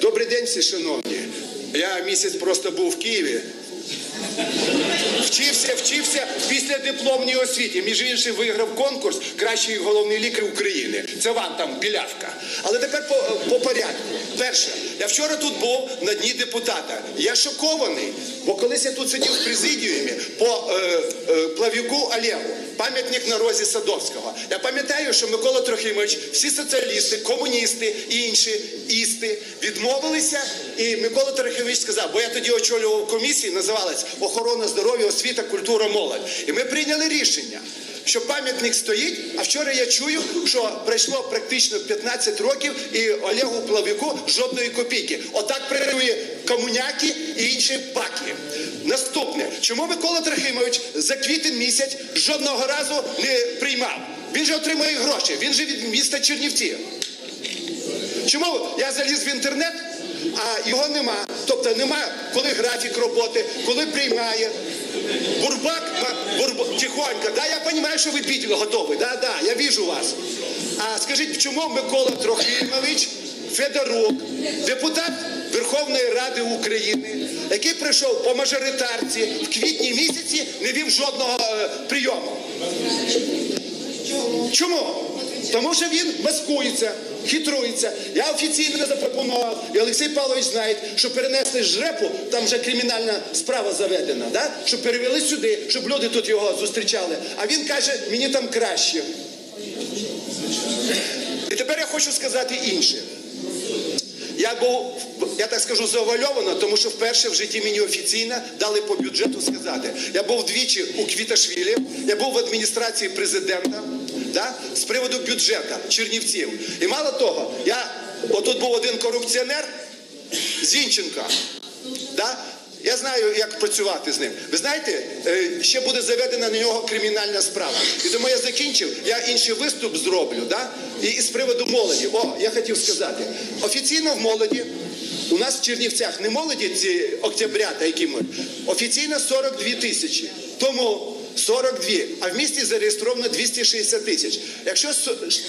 Добрий день, всі шановні. Я місяць просто був в Києві. Вчився, вчився після дипломній освіті. Між іншим виграв конкурс Кращий головний лікар України. Це вам там білявка. Але тепер по, по порядку. Перше, я вчора тут був на дні депутата. Я шокований, бо колись я тут сидів в президіумі по е, е, плавіку Олегу, пам'ятник на розі Садовського. Я пам'ятаю, що Микола Трохимович, всі соціалісти, комуністи і інші істи відмовилися. І Микола Трохимович сказав, бо я тоді очолював комісію, називалась охорона здоров'я, освіта, культура, молодь. І ми прийняли рішення. Що пам'ятник стоїть, а вчора я чую, що пройшло практично 15 років і Олегу Плавіку жодної копійки. Отак прервує комуняки і інші баки. Наступне, чому Микола Трохимович за квітень місяць жодного разу не приймав? Він же отримує гроші, він же від міста Чернівці. Чому я заліз в інтернет, а його нема? Тобто нема, коли графік роботи, коли приймає. Бурбак, бурбак, тихонько, да, я розумію, що ви піть готові, да, да, я вижу вас. А скажіть, чому Микола Трохимович Федорук, депутат Верховної Ради України, який прийшов по мажоритарці в квітні місяці, не вів жодного е, прийому? Чому? Тому що він маскується, хитрується. Я офіційно запропонував, і Олексій Павлович знає, що перенесли жрепу, там вже кримінальна справа заведена, да? щоб перевели сюди, щоб люди тут його зустрічали. А він каже, мені там краще. І тепер я хочу сказати інше. Я був, я так скажу, завальовано, тому що вперше в житті мені офіційно дали по бюджету сказати. Я був двічі у Квіташвілі, я був в адміністрації президента да, з приводу бюджету Чернівців. І мало того, я отут був один корупціонер Зінченка. Да? Я знаю, як працювати з ним. Ви знаєте, е, ще буде заведена на нього кримінальна справа. І тому я закінчив, я інший виступ зроблю. Да? І, і з приводу молоді. О, я хотів сказати. Офіційно в молоді, у нас в Чернівцях не молоді ці октябрята, які ми. Офіційно 42 тисячі. Тому 42, а в місті зареєстровано 260 тисяч. Якщо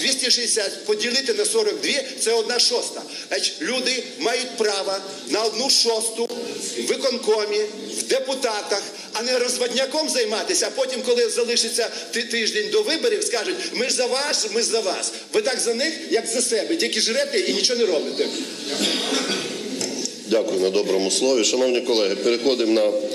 260 поділити на 42, це одна шоста. Значить, люди мають право на одну шосту в виконкомі, в депутатах, а не розводняком займатися, а потім, коли залишиться тиждень до виборів, скажуть, ми ж за вас, ми ж за вас. Ви так за них, як за себе, тільки жрете і нічого не робите. Дякую на доброму слові. Шановні колеги, переходимо на